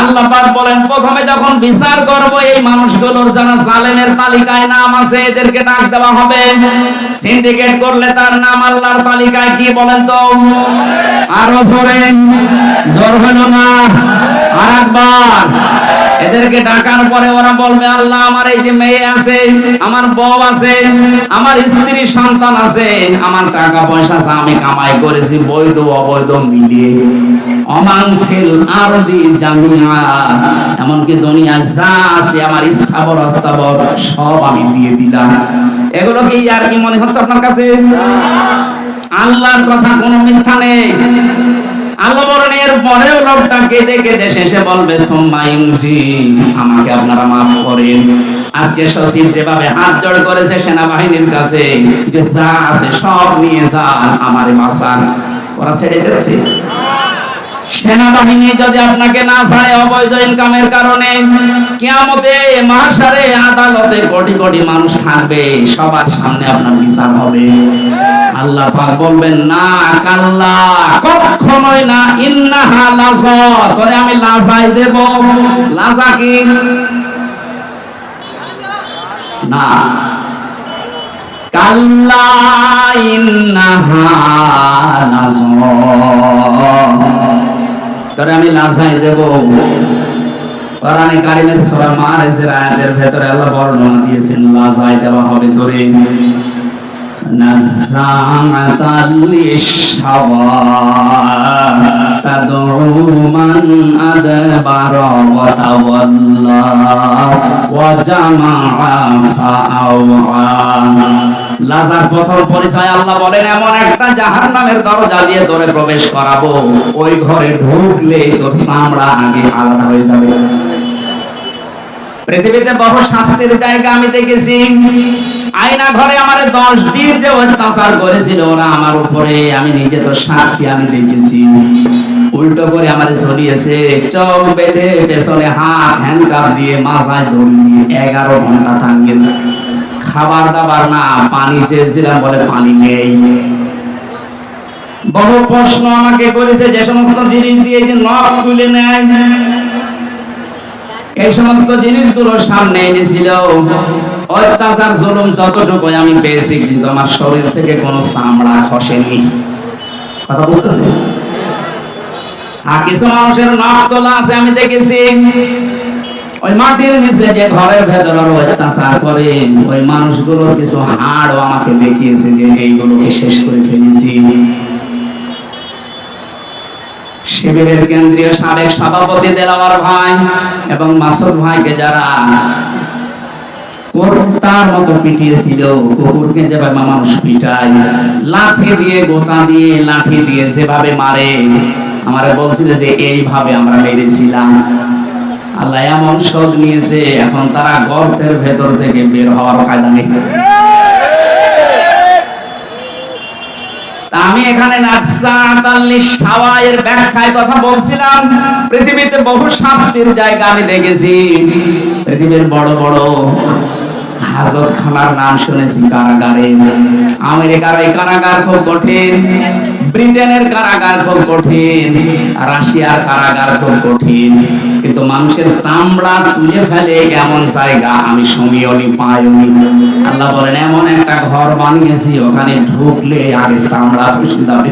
আল্লাহ পাক বলেন, প্রথমে যখন বিচার করব, এই মানুষগুলোর যারা জালেমের তালিকায় নাম আছে, এদেরকে ডাক দেওয়া হবে। সিন্ডিকেট করলে তার নাম আল্লাহর তালিকায় কি বলেন তো? আরও জোরে, জোর হলো না। আর একবার এদেরকে ডাকার পরে ওরা বলবে, আল্লাহ, আমার এই যে মেয়ে আছে, আমার বউ আছে, আমার স্ত্রী, সন্তান আছে, আমার টাকা পয়সা আছে আমি কামাই করেছি, বৈধ, অবৈধ, মিলিয়ে অমান ফিল আরদি জামিয়া। এমনকি দুনিয়া যা আছে, আমার স্থাবর, অস্থাবর, সব আমি দিয়ে দিলাম। এগুলো কি আর কি মনে হচ্ছে আপনার কাছে? আল্লাহর কথা কোনো মিথ্যা নেই। আল্লাহ বলেন পরেও লোকটা কেঁদে কেঁদে শেষে বলবে সোম্মায়ুজি আমাকে আপনারা মাফ করেন। আজকে সচিব যেভাবে হাত জড় করেছে সেনাবাহিনীর কাছে, যে যা আছে সব নিয়ে যান, আমারে বাঁচান। ওরা ছেড়ে দিচ্ছে সেনাবাহিনী যদি আপনাকে না ছাড়ে অবৈধ ইনকামের কারণে, কিয়ামতে মাহশারে আদালতে কোটি কোটি মানুষ থাকবে, সবার সামনে আপনার বিচার হবে। আল্লাহ পাক বলবেন, না কাল্লা কখনোই না, ইন্নাহা লাজ। তবে আমি লাজাই দেব। লাজা কি? না। কাল্লা, ইন্নাহা লাজ। তোরে আমি লাজাই দেব। কোরআনে কারিমের সূরা মাআরিজের আয়াতের ভেতরে আল্লাহ বর্ণনা দিয়েছেন, লাজাই দেওয়া হবে তোরে নাসামাতাল লিশাওয়া মান আদবার ওয়া তাওয়াল্লা, ওয়া লাজার প্রথম পরিচয় আল্লাহ বলেন, এমন একটা জাহান নামের দরজা দিয়ে তোরে প্রবেশ করাবো। ওই ঘরে ঢুকলে তোর চামড়া আগে আলাদা হয়ে যাবে। পৃথিবীতে বহু শাস্তির জায়গা আমি দেখেছি। আয়না ঘরে আমার দশ দিন যে অত্যাচার করেছিল, ওরা আমার উপরে, আমি নিজে তো সাক্ষী আমি দেখেছি। উল্টো করে আমার চলিয়েছে চোখ বেঁধে পেছনে হাত হ্যান্ডকাপ দিয়ে মাথায় দড়ি দিয়ে এগারো ঘণ্টা টাঙিয়েছে খাবার দাবার না, পানি চেয়েছিলাম বলে পানি নেই। বহু প্রশ্ন আমাকে করেছে, যে সমস্ত জিনিস দিয়ে যে নখ তুলে নেয়। এই সমস্ত জিনিসগুলো সামনে এনেছিল। অত্যাচার, জুলুম যতটুকু আমি পেয়েছি, কিন্তু আমার শরীর থেকে কোনো চামড়া খসেনি। কথা বুঝতেছে আর কিছু মানুষের নাক তোলা আছে, আমি দেখেছি। ওই মাটির নিচে যে ঘরের ভেতরে অত্যাচার করে ওই মানুষগুলোর কিছু হাড়ও আমাকে দেখিয়েছে যে এইগুলোকে শেষ করে ফেলেছি। শিবিরের কেন্দ্রীয় সাবেক সভাপতি দেলাওয়ার ভাই এবং মাসুদ ভাইকে যারা কর্তার মতো পিটিয়েছিল, কুকুরকে যেভাবে মানুষ পিটায়, লাঠি দিয়ে গোতা দিয়ে লাঠি দিয়ে যেভাবে মারে, আমারে বলছিল যে এইভাবে আমরা মেরেছিলাম। আল্লাহ এমন শোধ নিয়েছে, এখন তারা গর্তের ভেতর থেকে বের হওয়ার কায়দা নেই। আমি এখানে কথা বলছিলাম। পৃথিবীতে বহু শাস্তির জায়গা আমি দেখেছি। পৃথিবীর বড় বড় হাজত খানার নাম শুনেছি কারাগারে। আমেরিকার এই কারাগার খুব কঠিন। ব্রিটেনের কারাগার খুব কঠিন, রাশিয়ার কারাগার খুব কঠিন। কিন্তু মানুষের চামড়া তুলে ফেলে এমন জায়গা? আমি শুনিওনি পাইনি আল্লাহ বলেন, এমন একটা ঘর বানিয়েছি, ওখানে ঢুকলে আগে চামড়া খুশি যাবে।